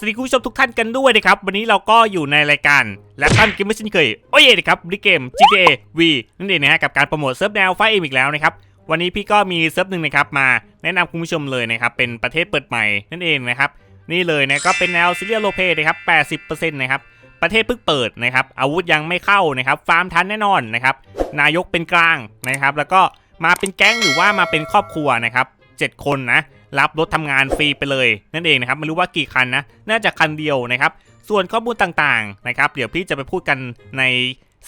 สวัสดีคุณผู้ชมทุกท่านกันด้วยนะครับ วันนี้เราก็อยู่ในรายการและท่านเกมไม่เช่นเคย โอ้ยนะครับบริเกม GTA V นั่นเองนะฮะกับการโปรโมทเซิร์ฟแนวไฟเอ็มอีกแล้วนะครับ วันนี้พี่ก็มีเซิร์ฟหนึ่งนะครับมาแนะนำคุณผู้ชมเลยนะครับ เป็นประเทศเปิดใหม่นั่นเองนะครับ นี่เลยนะก็เป็นแนวซีเรียลโลเพนะครับ 80%นะครับประเทศเพิ่งเปิดนะครับ อาวุธยังไม่เข้านะครับ ฟาร์มทันแน่นอนนะครับ นายกเป็นกลางนะครับ แล้วก็มาเป็นแก๊งหรือว่ามาเป็นครอบครัวนะครับ 7 คนนะ รับรถทำงานฟรีไปเลย นั่นเองนะครับไม่รู้ว่ากี่คันนะ น่าจะคันเดียวนะครับ ส่วนข้อมูลต่างๆนะครับ เดี๋ยวพี่จะไปพูดกันใน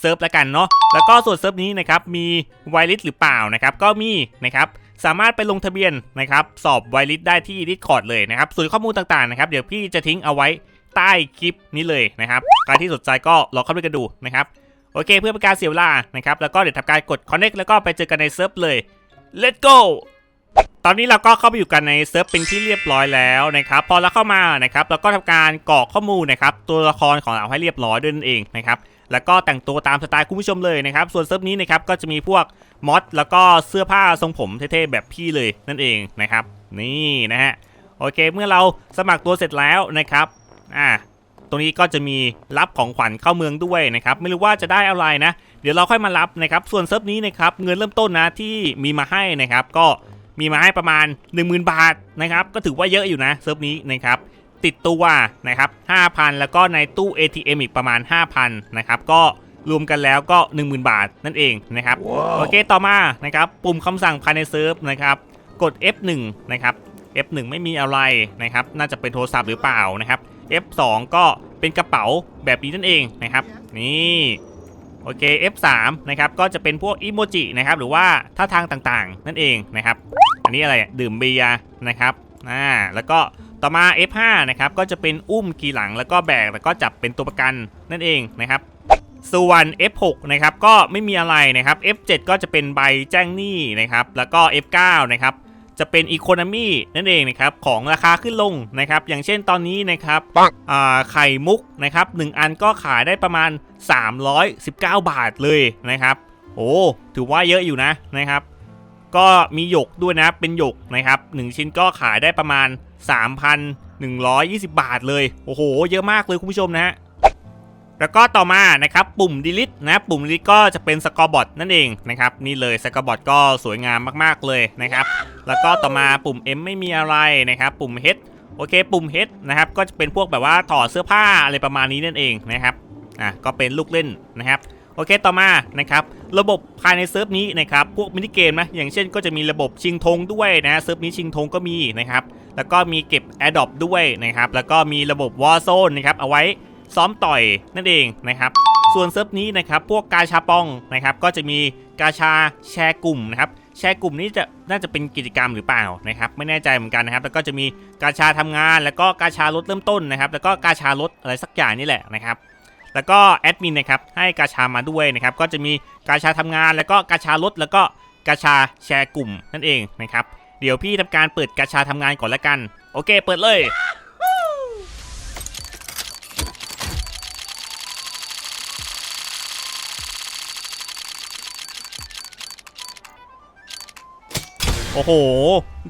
เซิร์ฟแล้วกันเนาะแล้วก็ส่วนเซิร์ฟนี้นะครับมีไวลิสหรือเปล่านะครับก็มีนะครับสามารถไปลงทะเบียนนะครับสอบไวลิสได้ที่ Discord เลยนะครับส่วนข้อมูลต่างๆนะครับเดี๋ยวพี่จะทิ้งเอาไว้ใต้คลิปนี้เลยนะครับใครที่สนใจก็ลองเข้าไปกันดูนะครับโอเคเพื่อเป็นการเสียเวลานะครับแล้วก็เดี๋ยวทำการกด connect แล้วก็ไปเจอกันในเซิร์ฟเลย let's go ตอนนี้เราก็เข้าไปอยู่กันในเซิร์ฟเป็นที่เรียบร้อยแล้วนะครับพอเราเข้ามานะครับเราก็ทำการกรอกข้อมูลนะครับตัวละครของเราให้เรียบร้อยด้วยนั่นเองนะครับแล้วก็แต่งตัวตามสไตล์คุณผู้ชมเลยนะครับส่วนเซิร์ฟนี้นะครับก็จะมีพวกมอดแล้วก็เสื้อผ้าทรงผมเท่ๆแบบพี่เลยนั่นเองนะครับนี่นะฮะโอเคเมื่อเราสมัครตัวเสร็จแล้วนะครับอ่าตรงนี้ก็จะมีรับของขวัญเข้าเมืองด้วยนะครับไม่รู้ว่าจะได้อะไรนะ เดี๋ยวเราค่อยมารับนะครับส่วนเซิร์ฟนี้นะครับเงินเริ่มต้นนะที่มีมาให้นะครับก็ มีมาให้ประมาณ 10,000 บาทนะครับก็ถือว่าเยอะอยู่นะเซิร์ฟนี้นะครับติดตัวนะครับ5,000 แล้วก็ในตู้ ATM อีกประมาณ 5,000 นะครับ ก็รวมกันแล้วก็ 10,000 บาทนั่นเองนะครับโอเคต่อมานะครับปุ่มคำสั่งภายในเซิร์ฟนะครับ กด F1 นะครับ F1 ไม่มีอะไรนะครับ น่าจะเป็นโทรศัพท์หรือเปล่านะครับ F2 ก็เป็นกระเป๋าแบบนี้นั่นเองนะครับ นี่ โอเค F3 นะครับก็จะเป็นพวกอิโมจินะครับหรือว่าท่าทางต่างๆ นั่นเองนะครับ อันนี้อะไรดื่มเบียร์นะครับอ่าแล้วก็ต่อมา F5 นะครับก็จะเป็นอุ้มขี่หลังแล้วก็แบกแล้วก็จับเป็นตัวประกันนั่นเองนะครับส่วน F6 นะครับก็ไม่มีอะไรนะครับ F7 ก็จะเป็นใบแจ้งหนี้นะครับแล้วก็ F9 นะครับ จะเป็นอีโคโนมีนั่นเองนะครับของราคาขึ้นลงนะครับอย่างเช่นตอนนี้นะครับปังอ่าไข่มุกนะครับหนึ่งอันก็ขายได้ประมาณ 319 บาทเลยนะครับโอ้ถือว่าเยอะอยู่นะนะครับก็มีหยกด้วยนะเป็นหยกนะครับ1ชิ้นก็ขายได้ประมาณ 3,120 บาทเลย โอ้โห เยอะมากเลยคุณผู้ชมนะฮะ แล้วก็ต่อมานะครับปุ่ม delete นะปุ่ม delete ก็จะเป็นสกอร์บอทนั่นเองนะครับนี่เลยสกอร์บอทก็สวยงามมากๆเลยนะครับแล้วก็ต่อมาปุ่ม M ไม่มีอะไรนะครับปุ่ม H โอเคปุ่ม H นะครับก็จะเป็นพวกแบบว่าถอดเสื้อผ้าอะไรประมาณนี้นั่นเองนะครับอะก็เป็นลูกเล่นนะครับโอเคต่อมานะครับระบบภายในเซิร์ฟนี้นะครับพวกมินิเกมนะอย่างเช่นก็จะมีระบบชิงธงด้วยนะเซิร์ฟนี้ชิงธงก็มีนะครับแล้วก็มีเก็บ a d o p ด้วยนะครับแล้วก็มีระบบ Warzone นะครับเอาไว้ ซ้อมต่อยนั่นเองนะครับ ส่วนเซิร์ฟนี้นะครับพวกกาชาปองนะครับก็จะมีกาชาแชร์กลุ่มนะครับแชร์กลุ่มนี้จะน่าจะเป็นกิจกรรมหรือเปล่านะครับ ไม่แน่ใจเหมือนกันนะครับ แล้วก็จะมีกาชาทำงาน แล้วก็กาชาลดเริ่มต้นนะครับ แล้วก็กาชาลดอะไรสักอย่างนี่แหละนะครับ แล้วก็แอดมินนะครับให้กาชามาด้วยนะครับ ก็จะมีกาชาทำงาน แล้วก็กาชาลดแล้วก็กาชาแชร์กลุ่มนั่นเองนะครับ เดี๋ยวพี่ทำการเปิดกาชาทำงานก่อนละกัน โอเค เปิดเลย โอ้โห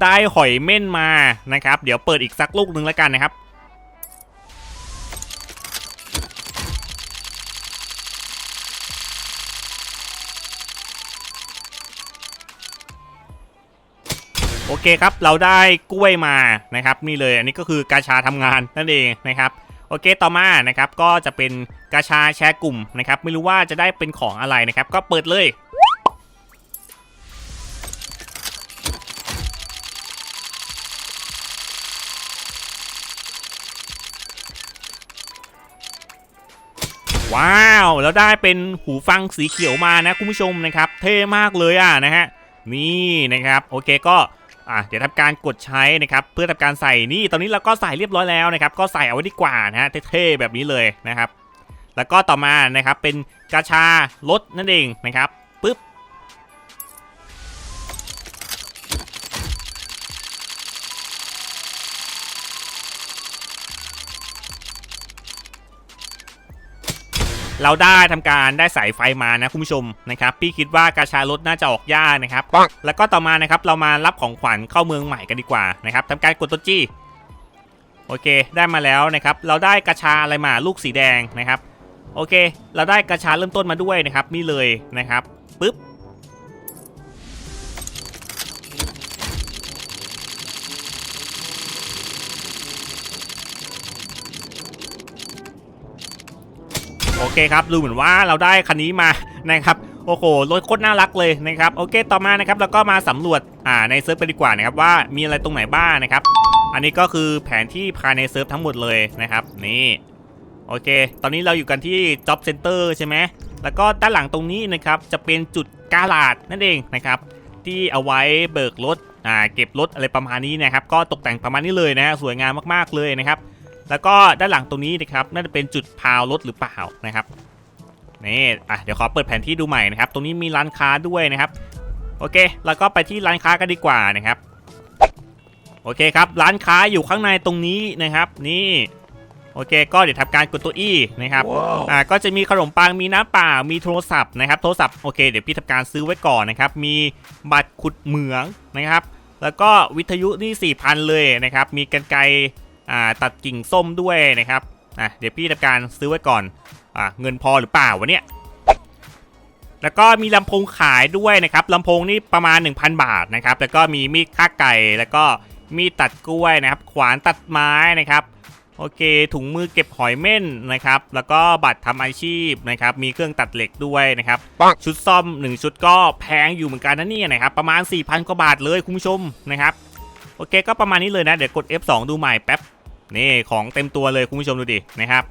ได้หอยเม่นมานะครับ เดี๋ยวเปิดอีกสักลูกหนึ่งแล้วกันนะครับ โอเคครับ เราได้กล้วยมานะครับ นี่เลยอันนี้ก็คือกาชาทำงานนั่นเองนะครับโอเค ต่อมานะครับ ก็จะเป็นกาชาแชร์กลุ่มนะครับ ไม่รู้ว่าจะได้เป็นของอะไรนะครับ ก็เปิดเลย ว้าว แล้วได้เป็นหูฟังสีเขียวมานะคุณผู้ชมนะครับ เท่มากเลยอะนะฮะ นี่นะครับ โอเคก็อะเดี๋ยวทำการกดใช้นะครับเพื่อทำการใส่นี่ตอนนี้เราก็ใส่เรียบร้อยแล้วนะครับ ก็ใส่เอาไว้ดีกว่านะฮะเท่ๆแบบนี้เลยนะครับ แล้วก็ต่อมานะครับเป็นกาชารถนั่นเองนะครับ เราได้ทำการได้สายไฟมานะคุณผู้ชมนะครับพี่คิดว่ากาชารถน่าจะออกยากนะครับปังแล้วก็ต่อมานะครับเรามารับของขวัญเข้าเมืองใหม่กันดีกว่านะครับทำการกดตัวจี้โอเค ได้มาแล้วนะครับ เราได้กระชาอะไรมาลูกสีแดงนะครับ โอเค เราได้กระชาเริ่มต้นมาด้วยนะครับ นี่เลยนะครับปึ๊บ เคครับดูเหมือนว่าเราได้คันนี้มานะครับโอ้โหรถโคตรน่ารักเลยนะครับโอเคต่อมานะครับแล้วก็มาสำรวจอ่าในเซิร์ฟกันดีกว่านะครับว่ามีอะไรตรงไหนบ้างนะครับ อันนี้ก็คือแผนที่ภายในเซิร์ฟทั้งหมดเลยนะครับนี่โอเค ตอนนี้เราอยู่กันที่ Job Center ใช่ไหมแล้วก็ด้านหลังตรงนี้นะครับจะเป็นจุดกาลาดนั่นเองนะครับที่เอาไว้เบิกรถอ่าเก็บรถอะไรประมาณนี้นะครับ ก็ตกแต่งประมาณนี้เลยนะสวยงามมากๆเลยนะครับ แล้วก็ด้านหลังตรงนี้นะครับน่าจะเป็นจุดพาวรถหรือเปล่านะครับนี่อะเดี๋ยวขอเปิดแผนที่ดูใหม่นะครับ ตรงนี้มีร้านค้าด้วยนะครับ โอเค แล้วก็ไปที่ร้านค้ากันดีกว่านะครับ โอเคครับ ร้านค้าอยู่ข้างในตรงนี้นะครับ นี่โอเค ก็เดี๋ยวทำการกดตัว E นะครับอ่า ก็จะมีขนมปัง มีน้ำเปล่า มีโทรศัพท์นะครับ โทรศัพท์ โอเค เดี๋ยวพี่ทำการซื้อไว้ก่อนนะครับ มีบัตรขุดเหมืองนะครับ แล้วก็วิทยุนี่4,000 เลยนะครับ มีกันไกรอ่า ตัดกิ่งส้มด้วยนะครับอะเดี๋ยวพี่ทำการซื้อไว้ก่อนอะเงินพอหรือเปล่าวะเนี่ยแล้วก็มีลำโพงขายด้วยนะครับลำโพงนี่ประมาณ 1,000 บาทนะครับ แล้วก็มีมีดฆ่าไก่ แล้วก็มีดตัดกล้วยนะครับ ขวานตัดไม้นะครับโอเค ถุงมือเก็บหอยเม่นนะครับ แล้วก็บัตรทำอาชีพนะครับ มีเครื่องตัดเหล็กด้วยนะครับปังชุดซ่อม 1 ชุดก็แพงอยู่เหมือนกันนะเนี่ยนะครับ ประมาณ 4,000 กว่าบาทเลยคุณผู้ชมนะครับ โอเค ก็ประมาณนี้เลยนะ เดี๋ยวกด F2 ดูใหม่แป๊บ นี่ของเต็มตัวเลยคุณผู้ชมดูดินะครับ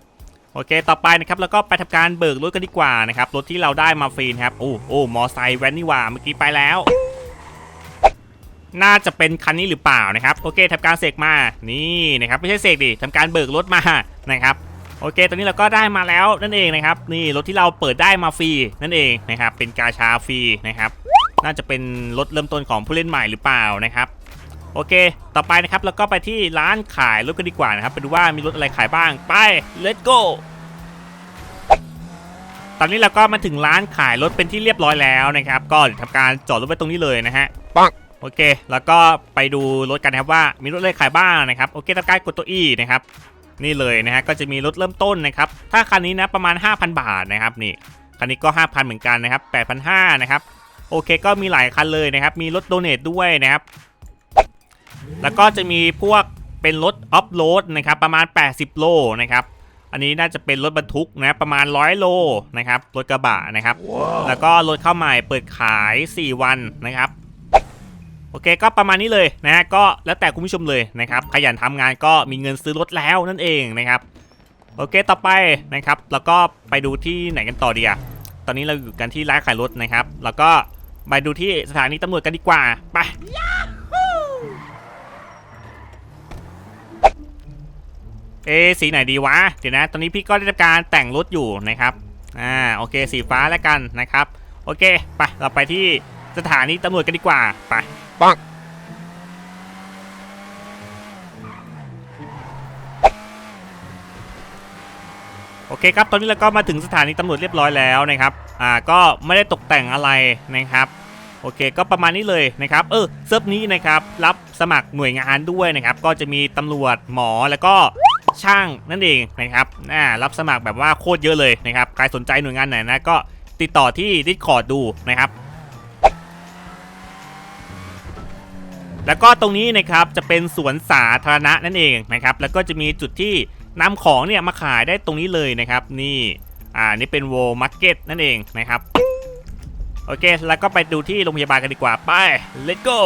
โอเค ต่อไปนะครับแล้วก็ไปทำการเบิกรถกันดีกว่านะครับรถที่เราได้มาฟรีนะครับโอ้โอ้มอไซค์แวนนี่ว่าเมื่อกี้ไปแล้ว น่าจะเป็นคันนี้หรือเปล่านะครับโอเคทำการเสกมานี่นะครับไม่ใช่เสกดิทำการเบิกรถมานะครับโอเค ตอนนี้เราก็ได้มาแล้วนั่นเองนะครับ นี่รถที่เราเปิดได้มาฟรีนั่นเองนะครับเป็นกาชาฟรีนะครับ น่าจะเป็นรถเริ่มต้นของผู้เล่นใหม่หรือเปล่านะครับ โอเค ต่อไปนะครับแล้วก็ไปที่ร้านขายรถกันดีกว่านะครับไปดูว่ามีรถอะไรขายบ้างไป let's go ตอนนี้เราก็มาถึงร้านขายรถเป็นที่เรียบร้อยแล้วนะครับ ก็เดี๋ยวทำการจอดรถไว้ตรงนี้เลยนะฮะปังโอเค แล้วก็ไปดูรถกันนะครับว่ามีรถอะไรขายบ้างนะครับ โอเคทำการกดตัว E นะครับ นี่เลยนะฮะก็จะมีรถเริ่มต้นนะครับ ถ้าคันนี้นะประมาณ 5,000 บาทนะครับนี่คันนี้ก็ 5,000 เหมือนกันนะครับ8,500นะครับโอเคก็มีหลายคันเลยนะครับ มีรถโดเนทด้วยนะครับ แล้วก็จะมีพวกเป็นรถออฟโรดนะครับประมาณ 80 โลนะครับอันนี้น่าจะเป็นรถบรรทุกนะประมาณ 100 โลนะครับรถกระบะนะครับแล้วก็รถเข้าใหม่เปิดขาย 4 วันนะครับโอเคก็ประมาณนี้เลยนะฮะก็แล้วแต่คุณผู้ชมเลยนะครับขยันทำงานก็มีเงินซื้อรถแล้วนั่นเองนะครับโอเคต่อไปนะครับ แล้วก็ไปดูที่ไหนกันต่อดีอะตอนนี้เราอยู่กันที่ร้านขายรถนะครับ แล้วก็ไปดูที่สถานีตำรวจกันดีกว่าไป เอะสีไหนดีวะ เดี๋ยวนะ ตอนนี้พี่ก็ได้ทำการแต่งรถอยู่นะครับ อ่า โอเค สีฟ้าแล้วกันนะครับ โอเค ไป เราไปที่สถานีตำรวจกันดีกว่า ไปปังโอเคครับ ตอนนี้เราก็มาถึงสถานีตำรวจเรียบร้อยแล้วนะครับ อ่า ก็ไม่ได้ตกแต่งอะไรนะครับ โอเค ก็ประมาณนี้เลยนะครับ เออ เซิร์ฟนี้นะครับ รับสมัครหน่วยงานด้วยนะครับ ก็จะมีตำรวจ หมอ แล้วก็ ช่างนั่นเองนะครับอ่ารับสมัครแบบว่าโคตรเยอะเลยนะครับใครสนใจหน่วยงานไหนนะก็ติดต่อที่ Discord ดูนะครับแล้วก็ตรงนี้นะครับจะเป็นสวนสาธารณะนั่นเองนะครับ แล้วก็จะมีจุดที่นำของเนี่ยมาขายได้ตรงนี้เลยนะครับ นี่อ่านี่เป็นโวมาร์เก็ตนั่นเองนะครับ โอเค แล้วก็ไปดูที่โรงพยาบาลกันดีกว่าไป let's go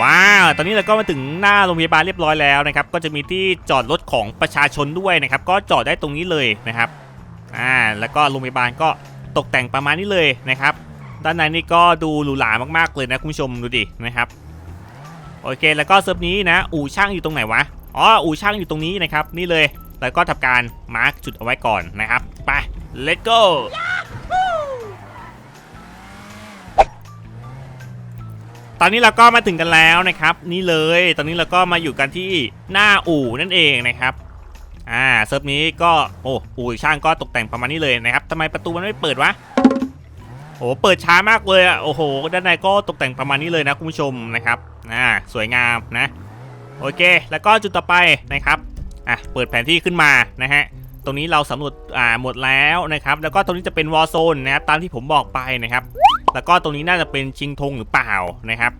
ว้าวตอนนี้เราก็มาถึงหน้าโรงพยาบาลเรียบร้อยแล้วนะครับ ก็จะมีที่จอดรถของประชาชนด้วยนะครับ ก็จอดได้ตรงนี้เลยนะครับ อ่า แล้วก็โรงพยาบาลก็ตกแต่งประมาณนี้เลยนะครับ ด้านในนี่ก็ดูหรูหรามากๆเลยนะคุณผู้ชมดูดินะครับ โอเค แล้วก็เซิร์ฟนี้นะ อู่ช่างอยู่ตรงไหนวะ อ๋อ อู่ช่างอยู่ตรงนี้นะครับ นี่เลย แล้วก็ทำการมาร์กจุดเอาไว้ก่อนนะครับ ไป let's go ตอนนี้เราก็มาถึงกันแล้วนะครับ นี่เลย ตอนนี้เราก็มาอยู่กันที่หน้าอู่นั่นเองนะครับอ่าเซิร์ฟนี้ก็โอ้อู่ช่างก็ตกแต่งประมาณนี้เลยนะครับทำไมประตูมันไม่เปิดวะโอ้เปิดช้ามากเลยอะโอ้โหด้านในก็ตกแต่งประมาณนี้เลยนะคุณผู้ชมนะครับอ่าสวยงามนะ โอเค แล้วก็จุดต่อไปนะครับอะเปิดแผนที่ขึ้นมานะฮะตรงนี้เราสำรวจอ่าหมดแล้วนะครับ แล้วก็ตรงนี้จะเป็นวอลโซนนะครับตามที่ผมบอกไปนะครับ แล้วก็ตรงนี้น่าจะเป็นชิงธงหรือเปล่านะครับ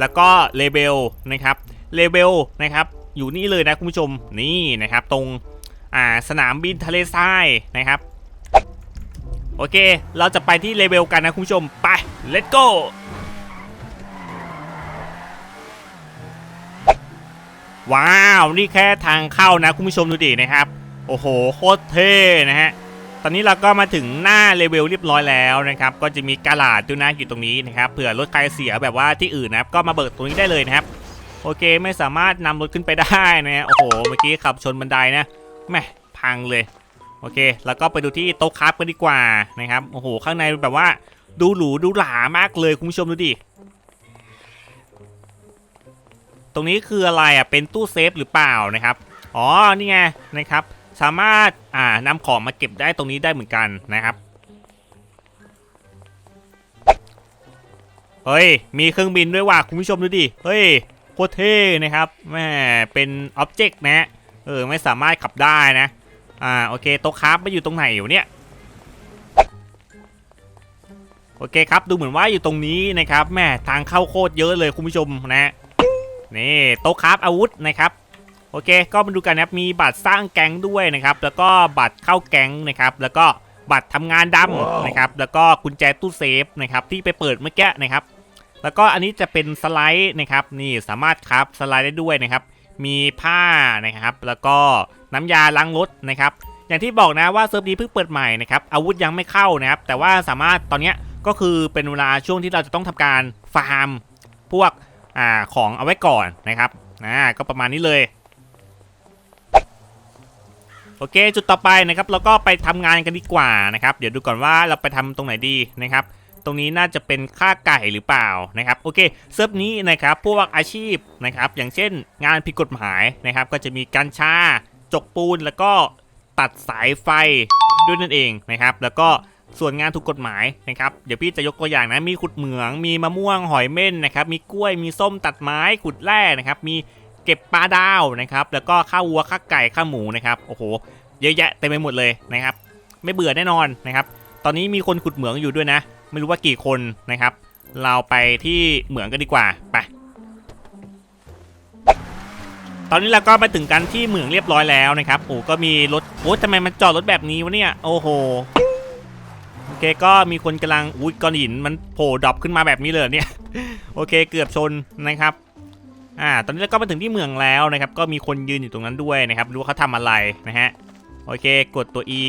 แล้วก็เลเบลนะครับเลเบลนะครับอยู่นี่เลยนะคุณผู้ชมนี่นะครับ ตรงอ่าสนามบินทะเลทรายนะครับ โอเค เราจะไปที่เลเวลกันนะคุณผู้ชมไป let's go ว้าว นี่แค่ทางเข้านะคุณผู้ชมดูดินะครับ โอ้โห โคตรเท่นะฮะ อนนี้เราก็มาถึงหน้าเลเวลเรียบร้อยแล้วนะครับ ก็จะมีกาลาดด้วยนะอยู่ตรงนี้นะครับ เผื่อรถใครเสียแบบว่าที่อื่นนะครับ ก็มาเบิกตรงนี้ได้เลยนะครับ โอเคไม่สามารถนำรถขึ้นไปได้นะโอ้โห เมื่อกี้ขับชนบันไดนะแม่พังเลย โอเค แล้วก็ไปดูที่โต๊ะครับกันดีกว่านะครับ โอ้โห ข้างในแบบว่าดูหรูดูหรามากเลยคุณผู้ชมดูดิ ตรงนี้คืออะไรอะ เป็นตู้เซฟหรือเปล่านะครับ อ๋อ นี่ไงนะครับ สามารถอ่านำของมาเก็บได้ตรงนี้ได้เหมือนกันนะครับเฮ้ยมีเครื่องบินด้วยว่ะคุณผู้ชมดูดิเฮ้ยโคตรเท่นะครับแม่เป็นอ็อบเจกต์นะฮะเออไม่สามารถขับได้นะอ่าโอเคโต๊ะคราฟไม่อยู่ตรงไหนอยู่เนี่ยโอเคครับดูเหมือนว่าอยู่ตรงนี้นะครับแม่ทางเข้าโคตรเยอะเลยคุณผู้ชมนะฮะนี่โต๊ะคราฟอาวุธนะครับ โอเค ก็มาดูกันนะครับ มีบัตรสร้างแก๊งด้วยนะครับ แล้วก็บัตรเข้าแก๊งนะครับ แล้วก็บัตรทำงานดำนะครับ แล้วก็กุญแจตู้เซฟนะครับที่ไปเปิดเมื่อกี้นะครับ แล้วก็อันนี้จะเป็นสไลด์นะครับ นี่สามารถครับสไลด์ได้ด้วยนะครับ มีผ้านะครับ แล้วก็น้ำยาล้างรถนะครับ อย่างที่บอกนะว่าเซิร์ฟนี้เพิ่งเปิดใหม่นะครับ อาวุธยังไม่เข้านะครับ แต่ว่าสามารถตอนเนี้ยก็คือเป็นเวลาช่วงที่เราจะต้องทำการฟาร์มพวกอ่าของเอาไว้ก่อนนะครับ อ่า ก็ประมาณนี้เลย โอเค จุดต่อไปนะครับเราก็ไปทำงานกันดีกว่านะครับ เดี๋ยวดูก่อนว่าเราไปทำตรงไหนดีนะครับ ตรงนี้น่าจะเป็นค่าไก่หรือเปล่านะครับโอเคเซิร์ฟนี้นะครับพวกอาชีพนะครับ อย่างเช่นงานผิดกฎหมายนะครับ ก็จะมีการชาจกปูนแล้วก็ตัดสายไฟด้วยนั่นเองนะครับ แล้วก็ส่วนงานถูกกฎหมายนะครับ เดี๋ยวพี่จะยกตัวอย่างนะมีขุดเหมือง มีมะม่วงหอยเม่นนะครับ มีกล้วยมีส้มตัดไม้ขุดแร่นะครับ มี เก็บปลาดาวนะครับ แล้วก็ข้าววัวข้าไก่ข้าวหมูนะครับโอ้โหเยอะแยะเต็มไปหมดเลยนะครับ ไม่เบื่อแน่นอนนะครับ ตอนนี้มีคนขุดเหมืองอยู่ด้วยนะ ไม่รู้ว่ากี่คนนะครับ เราไปที่เหมืองกันดีกว่าไปตอนนี้เราก็มาถึงกันที่เหมืองเรียบร้อยแล้วนะครับโอ้ก็มีรถโอ้ทำไมมันจอดรถแบบนี้วะเนี่ยโอ้โหโอเคก็มีคนกำลังอุ้ยก้อนหินมันโผล่ดรอปขึ้นมาแบบนี้เลยเนี่ยโอเคเกือบชนนะครับ อ่า ตอนนี้เราก็มาถึงที่เมืองแล้วนะครับ ก็มีคนยืนอยู่ตรงนั้นด้วยนะครับ รู้ว่าเขาทำอะไรนะฮะ โอเค กดตัว E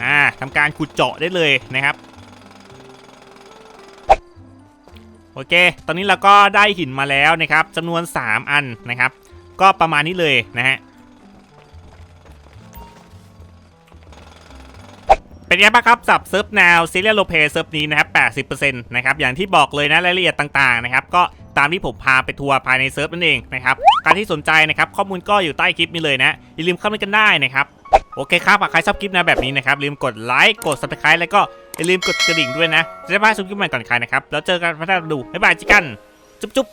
อ่าทำการขุดเจาะได้เลยนะครับ โอเค ตอนนี้เราก็ได้หินมาแล้วนะครับจำนวน 3 อันนะครับ ก็ประมาณนี้เลยนะฮะ เป็นไงบ้างครับสับเซิร์ฟแนวซีเรียลโลเพเซิร์ฟนี้นะครับ 80%นะครับ อย่างที่บอกเลยนะรายละเอียดต่างๆนะครับ ก็ ตามที่ผมพาไปทัวร์ภายในเซิร์ฟนั่นเองนะครับการที่สนใจนะครับข้อมูลก็อยู่ใต้คลิปนี้เลยนะอย่าลืมเข้ามากันได้นะครับโอเคครับหากใครชอบคลิปนะแบบนี้นะครับอย่าลืมกดไลค์กด subscribe แล้วก็อย่าลืมกดกระดิ่งด้วยนะจะได้ไม่พลาดชมคลิปใหม่ก่อนใครนะครับแล้วเจอกันพัฒนาดูบ๊ายบายจิกันจุ๊บ